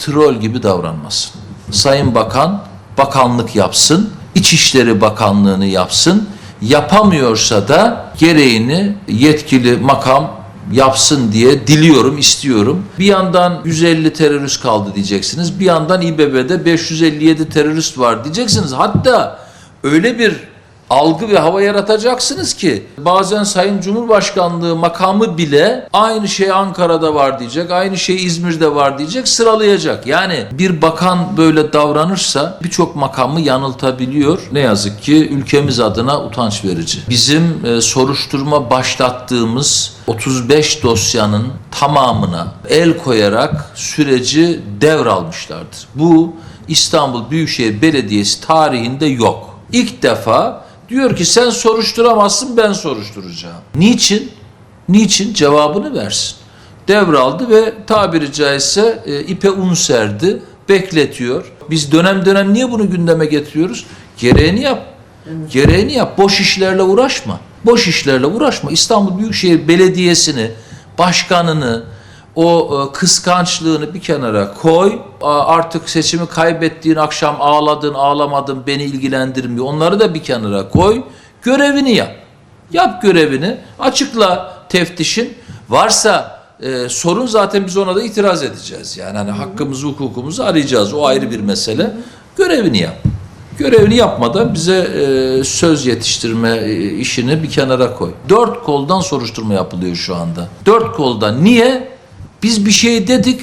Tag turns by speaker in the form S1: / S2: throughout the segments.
S1: troll gibi davranmasın. Sayın Bakan bakanlık yapsın, İçişleri Bakanlığını yapsın. Yapamıyorsa da gereğini yetkili makam yapsın diye diliyorum, istiyorum. Bir yandan 150 terörist kaldı diyeceksiniz. Bir yandan İBB'de 557 terörist var diyeceksiniz. Hatta öyle bir algı ve hava yaratacaksınız ki bazen Sayın Cumhurbaşkanlığı makamı bile aynı şey Ankara'da var diyecek, aynı şey İzmir'de var diyecek, sıralayacak. Yani bir bakan böyle davranırsa birçok makamı yanıltabiliyor. Ne yazık ki ülkemiz adına utanç verici. Bizim e, soruşturma başlattığımız 35 dosyanın tamamına el koyarak süreci devralmışlardır. Bu İstanbul Büyükşehir Belediyesi tarihinde yok. İlk defa diyor ki sen soruşturamazsın ben soruşturacağım. Niçin? Niçin? Cevabını versin. Devraldı ve tabiri caizse e, ipe un serdi, bekletiyor. Biz dönem dönem niye bunu gündeme getiriyoruz? Gereğini yap. Gereğini yap. Boş işlerle uğraşma. Boş işlerle uğraşma. İstanbul Büyükşehir Belediyesi'ni, başkanını, o e, kıskançlığını bir kenara koy. Artık seçimi kaybettiğin akşam ağladın, ağlamadın beni ilgilendirmiyor. Onları da bir kenara koy. Görevini yap. Yap görevini. Açıkla teftişin. Varsa e, sorun zaten biz ona da itiraz edeceğiz. Yani hani hakkımızı, hukukumuzu arayacağız. O ayrı bir mesele. Görevini yap. Görevini yapmadan bize e, söz yetiştirme e, işini bir kenara koy. Dört koldan soruşturma yapılıyor şu anda. Dört koldan. Niye? Biz bir şey dedik,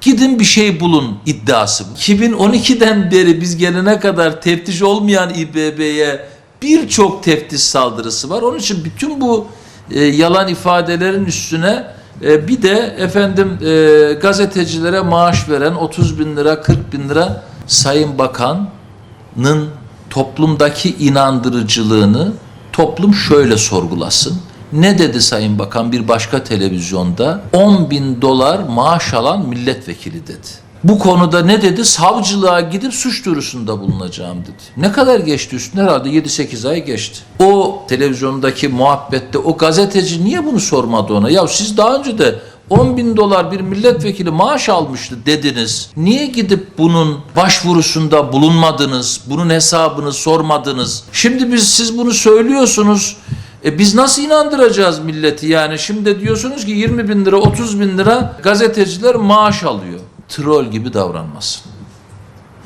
S1: gidin bir şey bulun iddiası. 2012'den beri biz gelene kadar teftiş olmayan İBB'ye birçok teftiş saldırısı var. Onun için bütün bu e, yalan ifadelerin üstüne e, bir de efendim e, gazetecilere maaş veren 30 bin lira 40 bin lira Sayın Bakan'ın toplumdaki inandırıcılığını toplum şöyle sorgulasın. Ne dedi Sayın Bakan bir başka televizyonda? 10 bin dolar maaş alan milletvekili dedi. Bu konuda ne dedi? Savcılığa gidip suç duyurusunda bulunacağım dedi. Ne kadar geçti üstüne? Herhalde 7-8 ay geçti. O televizyondaki muhabbette o gazeteci niye bunu sormadı ona? Ya siz daha önce de 10 bin dolar bir milletvekili maaş almıştı dediniz. Niye gidip bunun başvurusunda bulunmadınız? Bunun hesabını sormadınız? Şimdi biz siz bunu söylüyorsunuz. E biz nasıl inandıracağız milleti yani? Şimdi diyorsunuz ki 20 bin lira 30 bin lira gazeteciler maaş alıyor. Troll gibi davranmasın.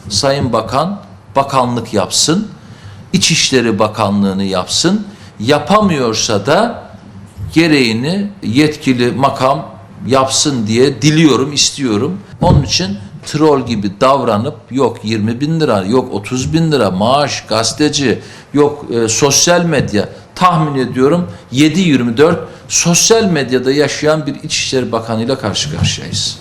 S1: Sayın Bakan bakanlık yapsın. İçişleri Bakanlığını yapsın. Yapamıyorsa da gereğini yetkili makam yapsın diye diliyorum, istiyorum. Onun için troll gibi davranıp yok 20 bin lira, yok 30 bin lira maaş, gazeteci, yok e, sosyal medya tahmin ediyorum 7-24 sosyal medyada yaşayan bir İçişleri Bakanı ile karşı karşıyayız.